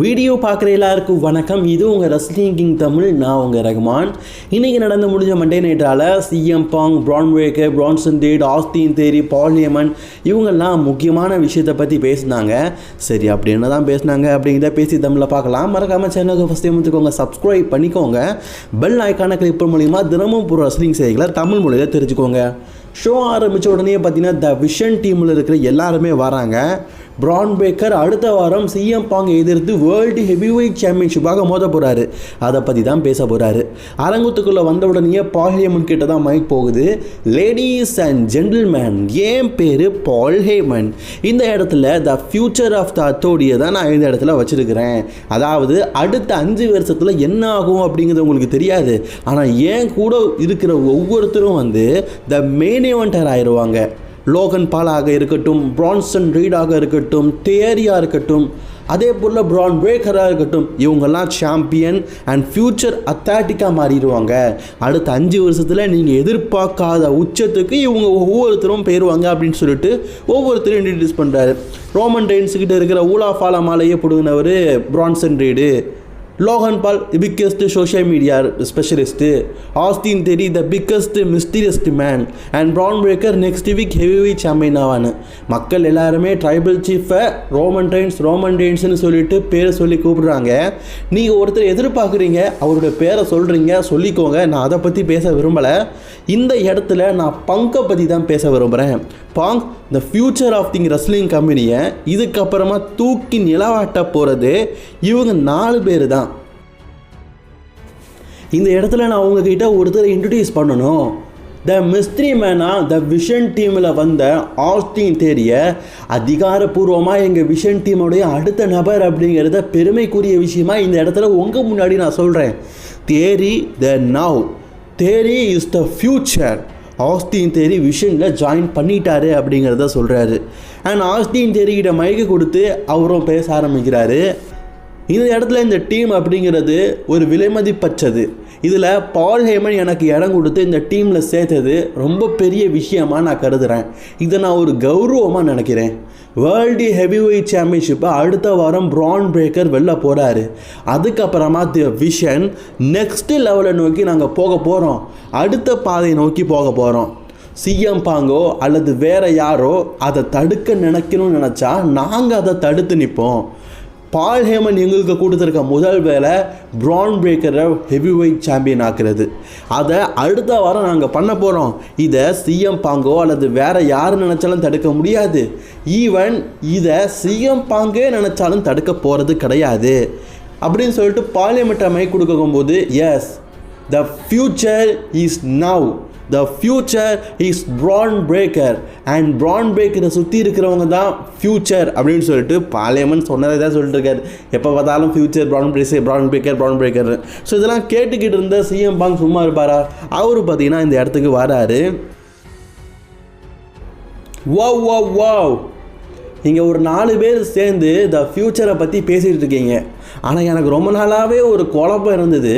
Video பார்க்குற எல்லாருக்கும் வணக்கம். இது உங்கள் ரஸ்லிங் கிங் தமிழ் நான் உங்கள் ரகுமான். இன்றைக்கி நடந்து முடிஞ்ச Monday நைட்டால் CM Punk Bron Breakker Bronson that Austin Theory பாலியமன் இவங்கெல்லாம் முக்கியமான விஷயத்தை பற்றி பேசினாங்க. சரி அப்படி என்ன தான் பேசினாங்க அப்படிங்கிறத பேசி தமிழில் பார்க்கலாம். மறக்காமல் சேனலுக்கு ஃபஸ்ட் டைம் வந்துக்கோங்க. சப்ஸ்கிரைப் பண்ணிக்கோங்க. பெல் ஐக்கான கிளிக் பண்ண மூலிமா தினமும் ஒரு ரஸ்லிங் செய்திகளை தமிழ் மொழியில் தெரிஞ்சுக்கோங்க. ஷோ ஆரம்பித்த உடனே பார்த்தீங்கன்னா த விஷன் டீமில் இருக்கிற எல்லாருமே வராங்க. பிரான் பேக்கர் அடுத்த வாரம் சிஎம் பாங் எதிர்த்து வேர்ல்டு ஹெவிவெயிட் சாம்பியன்ஷிப்பாக மோத போகிறாரு அதை பற்றி தான் பேச போகிறாரு அரங்கத்துக்குள்ளே வந்த உடனே பால் ஹேமன் கிட்ட தான் மைக் போகுது. லேடிஸ் அண்ட் ஜென்டில்மேன் ஏன் பேர் பால் ஹேமன் இந்த இடத்துல த ஃபியூச்சர் ஆஃப் த அத்தோடியை தான் நான் இந்த இடத்துல வச்சுருக்கிறேன். அதாவது அடுத்த அஞ்சு வருஷத்தில் என்ன ஆகும் அப்படிங்கிறது உங்களுக்கு தெரியாது. ஆனால் ஏன் கூட இருக்கிற ஒவ்வொருத்தரும் வந்து த மெயின் இவெண்டர் ஆயிடுவாங்க லோகன் பாலாக இருக்கட்டும் பிரான்சன் ரீடாக இருக்கட்டும் தேரியாக இருக்கட்டும் அதே போல் பிரான் பிரேக்கராக இருக்கட்டும் இவங்கெல்லாம் சாம்பியன் அண்ட் ஃப்யூச்சர் அத்தாட்டிக்காக மாறிடுவாங்க. அடுத்த அஞ்சு வருஷத்தில் நீங்கள் எதிர்பார்க்காத உச்சத்துக்கு இவங்க ஒவ்வொருத்தரும் போயிடுவாங்க அப்படின்னு சொல்லிட்டு ஒவ்வொருத்தரும் இன்ட்ரடியூஸ் பண்ணுறாரு ரோமன் ரெயின்ஸுக்கிட்ட இருக்கிற ஊலா ஃபாலா மாலையை பிடுங்கினவர் Bronson Reed. Logan Paul the biggest social media specialist Austin Theory the biggest mysterious man and Bron Breakker next week heavy champion ஆவான்னு மக்கள் எல்லாருமே ட்ரைபல் சீஃபை ரோமன் டைன்ஸ் ரோமன் டைன்ஸ்னு சொல்லிட்டு பேரை சொல்லி கூப்பிடுறாங்க. நீங்கள் ஒருத்தர் எதிர்பார்க்குறீங்க அவருடைய பேரை சொல்கிறீங்க சொல்லிக்கோங்க நான் அதை பற்றி பேச விரும்பலை. இந்த இடத்துல நான் பங்கை பற்றி தான் பேச விரும்புகிறேன் பாங் the future of thing wrestling கம்பெனியை இதுக்கப்புறமா தூக்கி நிலவாட்ட போகிறது இவங்க நாலு பேர் தான். இந்த இடத்துல நான் அவங்கக்கிட்ட ஒருத்தரை இன்ட்ரடியூஸ் பண்ணணும். த மிஸ்திரி மேனாக த விஷன் டீமில் வந்த ஆஸ்டின் தேரிய அதிகாரப்பூர்வமாக எங்கள் விஷன் டீமோடைய அடுத்த நபர் அப்படிங்கிறத பெருமைக்குரிய விஷயமா இந்த இடத்துல உங்கள் முன்னாடி நான் சொல்கிறேன் Theory the now Theory is the future Austin Theory விஷனில் join பண்ணிட்டாரு அப்படிங்கிறத சொல்கிறாரு அண்ட் ஆஸ்தின் தேரிக்கிட்ட மைக்கு கொடுத்து அவரும் பேச ஆரம்பிக்கிறாரு. இந்த இடத்துல இந்த டீம் அப்படிங்கிறது ஒரு விலைமதிப்பற்றது. இதில் பால் ஹேமன் எனக்கு இடம் கொடுத்து இந்த டீமில் சேர்த்தது ரொம்ப பெரிய விஷயமா நான் கருதுகிறேன் இதை நான் ஒரு கௌரவமாக நினைக்கிறேன். வேர்ல்டு ஹெவி வெயிட் சாம்பியன்ஷிப்பை அடுத்த வாரம் ப்ரான் பிரேக்கர் வெளில போகிறாரு அதுக்கப்புறமா தி விஷன் நெக்ஸ்ட் லெவலை நோக்கி நாங்கள் போக போகிறோம் அடுத்த பாதையை நோக்கி போக போகிறோம் சிஎம் பாங்கோ அல்லது வேற யாரோ அதை தடுக்க நினைக்கணும்னு நினச்சா நாங்கள் அதை தடுத்து நிற்போம் பால் ஹேமன் எங்களுக்கு கொடுத்துருக்க முதல் வேலை ப்ரான் பிரேக்கரை ஹெவி வெயிட் சாம்பியன் ஆக்குறது. அதை அடுத்த வாரம் நாங்கள் பண்ண போகிறோம் இதை சிஎம் பாங்கோ அல்லது வேறு யார் நினச்சாலும் தடுக்க முடியாது. ஈவன் இதை சிஎம் பாங்கே நினச்சாலும் தடுக்க போகிறது கிடையாது. அப்படின்னு சொல்லிட்டு பார்லிமெண்ட்டை மைக் கொடுக்கும்போது yes the future is now the future is Bron Breakker and Bron பிரேக்கரை சுற்றி இருக்கிறவங்க தான் ஃப்யூச்சர் அப்படின்னு சொல்லிட்டு பாலியமன் சொன்னதை தான் சொல்லிட்டு இருக்காரு. எப்போ பார்த்தாலும் future Bron Breakker Bron Breakker Bron Breakker so இதெல்லாம் கேட்டுக்கிட்டு இருந்த சிஎம் பாங் சும்மா இருப்பாரா? அவர் பார்த்தீங்கன்னா இந்த இடத்துக்கு வராரு. வா வா வா இங்கே ஒரு நாலு பேர் சேர்ந்து த ஃப்யூச்சரை பற்றி பேசிகிட்டு இருக்கீங்க. ஆனால் எனக்கு ரொம்ப நாளாகவே ஒரு குழப்பம் இருந்தது.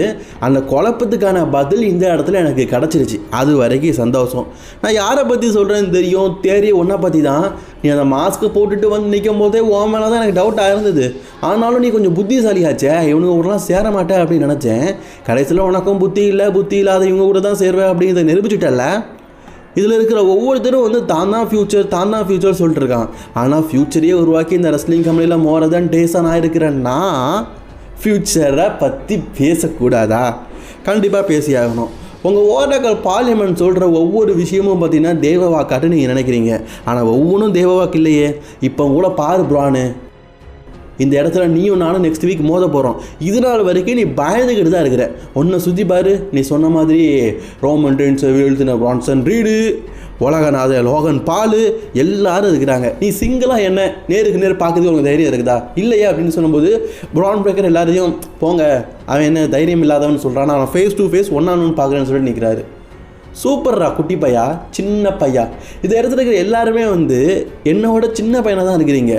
அந்த குழப்பத்துக்கான பதில் இந்த இடத்துல எனக்கு கிடச்சிருச்சு. அது வரைக்கும் சந்தோஷம். நான் யாரை பற்றி சொல்கிறேன்னு தெரியும்? தேரி ஒன்றை பற்றி தான். நீ அந்த மாஸ்க்கு போட்டுட்டு வந்து நிற்கும் போதே உன் மேலே தான் எனக்கு டவுட்டாக இருந்தது. ஆனாலும் நீ கொஞ்சம் புத்திசாலியாச்சே. இவனுங்க கூடலாம் சேர மாட்டேன் அப்படின்னு நினச்சேன். கடைசியில் உனக்கும் புத்தி இல்லை புத்தி இல்லாத இவங்க கூட தான் சேருவேன் அப்படிங்கிறத நிரூபிச்சுட்டல இதில் இருக்கிற ஒவ்வொருத்தரும் வந்து தான் தான் ஃப்யூச்சர் தான் தான் ஃப்யூச்சர் சொல்லிட்டு இருக்கான். ஆனால் ஃப்யூச்சரையே உருவாக்கி இந்த ரெஸ்லிங் கம்பெனியில் மோர தான் டேஸாக நான் இருக்கிறேன்னா ஃப்யூச்சரை பற்றி பேசக்கூடாதா? கண்டிப்பாக பேசியாகணும். உங்கள் ஓரங்கள் பார்லிமெண்ட் சொல்கிற ஒவ்வொரு விஷயமும் பார்த்தீங்கன்னா தேவ வாக்காட்டு நீங்கள் நினைக்கிறீங்க. ஆனால் ஒவ்வொன்றும் தேவ வாக்கு இல்லையே. இப்போ கூட பாரு ப்ரானு இந்த இடத்துல நீயும் நானும் நெக்ஸ்ட் வீக் மோத போகிறோம் இது நாள் வரைக்கும் நீ பயந்துக்கிட்டு தான் இருக்கிற. ஒன்றை சுற்றி பாரு நீ சொன்ன மாதிரி ரோமன் டென்ஸ் எழுதின பிரான்சன் ரீடு உலகநாத லோகன் பால் எல்லாரும் இருக்கிறாங்க. நீ சிங்கிளாக என்ன? நேருக்கு நேர் பார்க்கறதுக்கு உனக்கு தைரியம் இருக்குதா? இல்லையா? அப்படின்னு சொல்லும்போது ப்ரான் பிரேக்கர் எல்லாரையும் போங்க அவன் என்ன தைரியம் இல்லாதவன் சொல்கிறான் அவன் ஃபேஸ் டு ஃபேஸ் ஒன்னானு பார்க்குறேன்னு சொல்லிட்டு நிற்கிறாரு சூப்பர்ரா குட்டி பையா? சின்ன பையா? இந்த இடத்துல இருக்கிற எல்லாருமே வந்து என்னோட சின்ன பையனாக தான் இருக்கிறீங்க.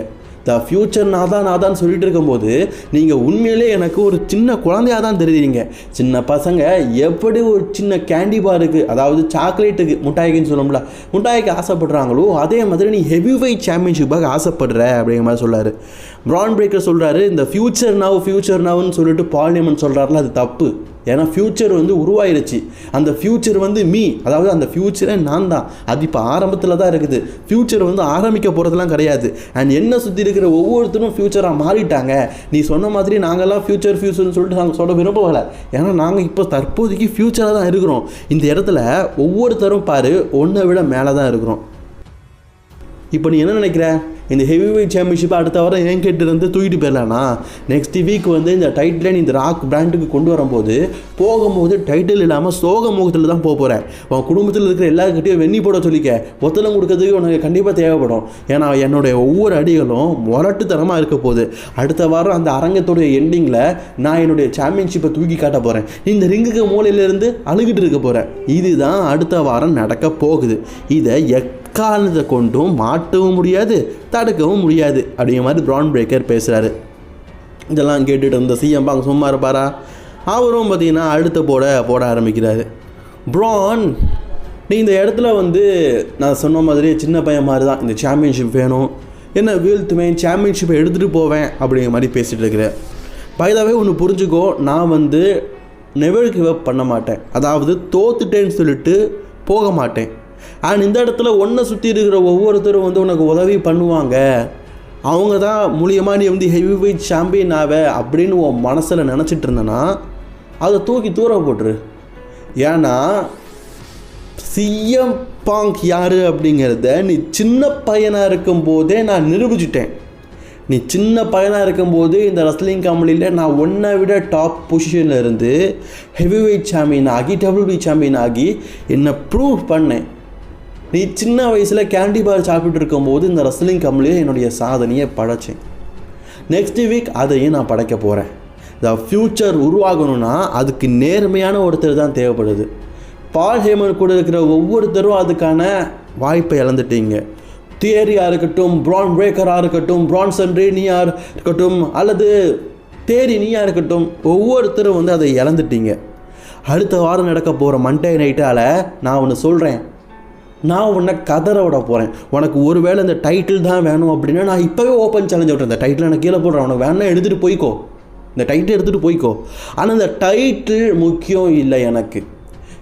த ஃப்யூச்சர் நான் தான் நான் தான் சொல்லிட்டு இருக்கும்போது நீங்கள் உண்மையிலே எனக்கு ஒரு சின்ன குழந்தையாக தான் தெரியுறீங்க. சின்ன பசங்க எப்படி ஒரு சின்ன கேண்டி பாருக்கு அதாவது சாக்லேட்டுக்கு முட்டாய்க்குன்னு சொல்லணும்ல முட்டாய்க்கு ஆசைப்படுறாங்களோ அதே மாதிரி நீ ஹெவி வெயிட் சாம்பியன்ஷிப்பாக ஆசைப்படுற அப்படிங்கிற மாதிரி சொல்கிறாரு பிரான் பிரேக்கர் சொல்கிறாரு இந்த ஃப்யூச்சர் நவ் ஃப்யூச்சர் நவ்னு சொல்லிட்டு பார்லிமெண்ட் சொல்கிறாருல அது தப்பு. ஏன்னா ஃப்யூச்சர் வந்து உருவாயிருச்சு. அந்த ஃப்யூச்சர் வந்து மீ அதாவது அந்த ஃப்யூச்சரே நான் தான் அது இப்போ ஆரம்பத்தில் தான் இருக்குது. ஃப்யூச்சர் வந்து ஆரம்பிக்க போகிறதுலாம் கிடையாது. அண்ட் என்ன சுற்றி இருக்கிற ஒவ்வொருத்தரும் ஃப்யூச்சராக மாறிட்டாங்க. நீ சொன்ன மாதிரி நாங்கள்லாம் ஃப்யூச்சர் ஃப்யூச்சர்னு சொல்லிட்டு நாங்கள் சொல்ல விரும்பலை ஏன்னா நாங்கள் இப்போ தற்போதைக்கு ஃப்யூச்சராக தான் இருக்கிறோம். இந்த இடத்துல ஒவ்வொருத்தரும் பாரு ஒன்றை விட மேலே தான் இருக்கிறோம். இப்போ நீ என்ன நினைக்கிற? இந்த ஹெவி வெயிட் சாம்பியன்ஷிப் அடுத்த வாரம் ஏன் கேட்டு இருந்து தூக்கிட்டு போயிடலானா நெக்ஸ்ட் வீக் வந்து இந்த டைட்டில் இந்த ராக் பிராண்டுக்கு கொண்டு வரும்போது போகும்போது டைட்டில் இல்லாமல் சோக முகத்தில் தான் போக போகிறேன் உன் குடும்பத்தில் இருக்கிற எல்லாருக்கிட்டையும் வெண்ணி போட சொல்லிக்க ஒத்தலம் கொடுக்கறதுக்கு உனக்கு கண்டிப்பாக தேவைப்படும். ஏன்னா என்னுடைய ஒவ்வொரு அடிகளும் முரட்டுத்தனமாக இருக்க போகுது. அடுத்த வாரம் அந்த அரங்கத்துடைய எண்டிங்கில் நான் என்னுடைய சாம்பியன்ஷிப்பை தூக்கி காட்ட போகிறேன் இந்த ரிங்குக்கு மூலையிலேருந்து அழுகிட்டு இருக்க போகிறேன் இதுதான் அடுத்த வாரம் நடக்க போகுது. இதை எக் காரணத்தை கொண்டும் மாட்டவும் முடியாது தடுக்கவும் முடியாது அப்படிங்கிற மாதிரி ப்ரான் பிரேக்கர் பேசுகிறாரு இதெல்லாம் கேட்டுட்டு இருந்த சிஎம் பாங்க சும்மா இருப்பாரா? அவரும் பார்த்திங்கன்னா அடுத்த போட போட ஆரம்பிக்கிறாரு. ப்ரான் நீ இந்த இடத்துல வந்து நான் சொன்ன மாதிரி சின்ன பையன் மாதிரி தான் இந்த சாம்பியன்ஷிப் வேணும் என்ன வீழ்த்துவேன் சாம்பியன்ஷிப்பை எடுத்துகிட்டு போவேன் அப்படிங்கிற மாதிரி பேசிகிட்டு இருக்கிறேன் பைதாவே ஒன்று புரிஞ்சுக்கோ நான் வந்து நெவர் கிவ் அப் பண்ண மாட்டேன். அதாவது தோத்துட்டேன்னு சொல்லிட்டு போக மாட்டேன். அண்ட் இந்த இடத்துல ஒன்றை சுற்றி இருக்கிற ஒவ்வொருத்தரும் வந்து உனக்கு உதவி பண்ணுவாங்க. அவங்க தான் மூலியமாக நீ வந்து ஹெவி வெயிட் சாம்பியன் ஆவ அப்படின்னு உன் மனசில் நினச்சிட்டு இருந்தேன்னா அதை தூக்கி தூரம் போட்டுரு. ஏன்னா சிஎம் பாங்க் யார் அப்படிங்கிறத நீ சின்ன பையனாக இருக்கும்போதே நான் நிரூபிச்சிட்டேன். நீ சின்ன பையனாக இருக்கும்போது இந்த ரஸ்லிங் கம்பெனியில் நான் ஒன்றை விட டாப் பொசிஷனில் இருந்து ஹெவி வெயிட் சாம்பியன் ஆகி டபுள் பி சாம்பியன் ஆகி என்னை ப்ரூவ் பண்ணேன். நீ சின்ன வயசில் கேண்டி பார் சாப்பிட்டு இருக்கும்போது இந்த ரஸ்லிங் கம்பெனியில் என்னுடைய சாதனையை படைச்சேன். நெக்ஸ்ட் வீக் அதையும் நான் படைக்க போகிறேன் இந்த ஃப்யூச்சர் உருவாகணும்னா அதுக்கு நேர்மையான ஒருத்தர் தான் தேவைப்படுது. பால் ஹேமன் கூட இருக்கிற ஒவ்வொருத்தரும் அதுக்கான வாய்ப்பை இழந்துட்டீங்க. தியரியாக இருக்கட்டும் ப்ரான் பிரேக்கராக இருக்கட்டும் ப்ரான்சன் ரேனியாக இருக்கட்டும் அல்லது தேரி நீயாக இருக்கட்டும் ஒவ்வொருத்தரும் வந்து அதை இழந்துட்டீங்க. அடுத்த வாரம் நடக்க போகிற மண்டே நைட்டால் நான் ஒன்று சொல்கிறேன் நான் உன்னை கதற விட போகிறேன் உனக்கு ஒருவேளை இந்த டைட்டில் தான் வேணும் அப்படின்னா நான் இப்போவே ஓப்பன் சேலஞ்ச் விட்றேன் இந்த டைட்டில் நான் கீழே போடுறேன். உனக்கு வேணா எடுத்துகிட்டு போய்க்கோ. இந்த டைட்டில் எடுத்துகிட்டு போய்க்கோ. ஆனால் இந்த டைட்டில் முக்கியம் இல்லை எனக்கு.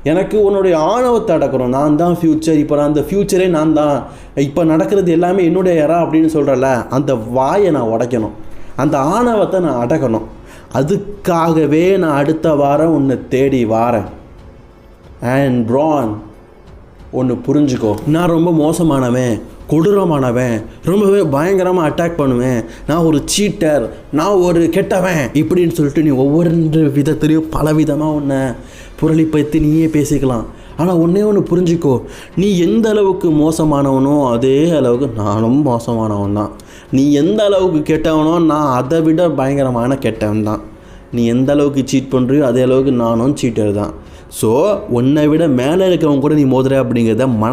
எனக்கு உன்னுடைய ஆணவத்தை அடக்கணும். நான் தான் ஃப்யூச்சர் இப்போ நான் அந்த ஃப்யூச்சரே நான் தான். இப்போ நடக்கிறது எல்லாமே என்னுடைய யாரா அப்படின்னு சொல்கிறல அந்த வாயை நான் உடைக்கணும். அந்த ஆணவத்தை நான் அடக்கணும். அதுக்காகவே நான் அடுத்த வாரம் உன்னை தேடி வாரேன். அண்ட் ப்ரான் ஒன்று புரிஞ்சுக்கோ. நான் ரொம்ப மோசமானவன் கொடூரமானவன் ரொம்பவே பயங்கரமாக அட்டாக் பண்ணுவேன். நான் ஒரு சீட்டர் நான் ஒரு கெட்டவன் இப்படின்னு சொல்லிட்டு நீ ஒவ்வொரு விதத்துலேயும் பல விதமாக புரளி புரளிப்பைத்து நீயே பேசிக்கலாம். ஆனால் ஒன்றே ஒன்று புரிஞ்சுக்கோ. நீ எந்த அளவுக்கு மோசமானவனோ அதே அளவுக்கு நானும் மோசமானவன் தான். நீ எந்த அளவுக்கு கெட்டவனோ நான் அதை விட பயங்கரமான கெட்டவன் தான். நீ எந்த அளவுக்கு சீட் பண்ணுறியோ அதே அளவுக்கு நானும் சீட்டர் தான். ஸோ உன்னை விட மேலே இருக்கிறவங்க கூட நீ மோதுற அப்படிங்கிறத மன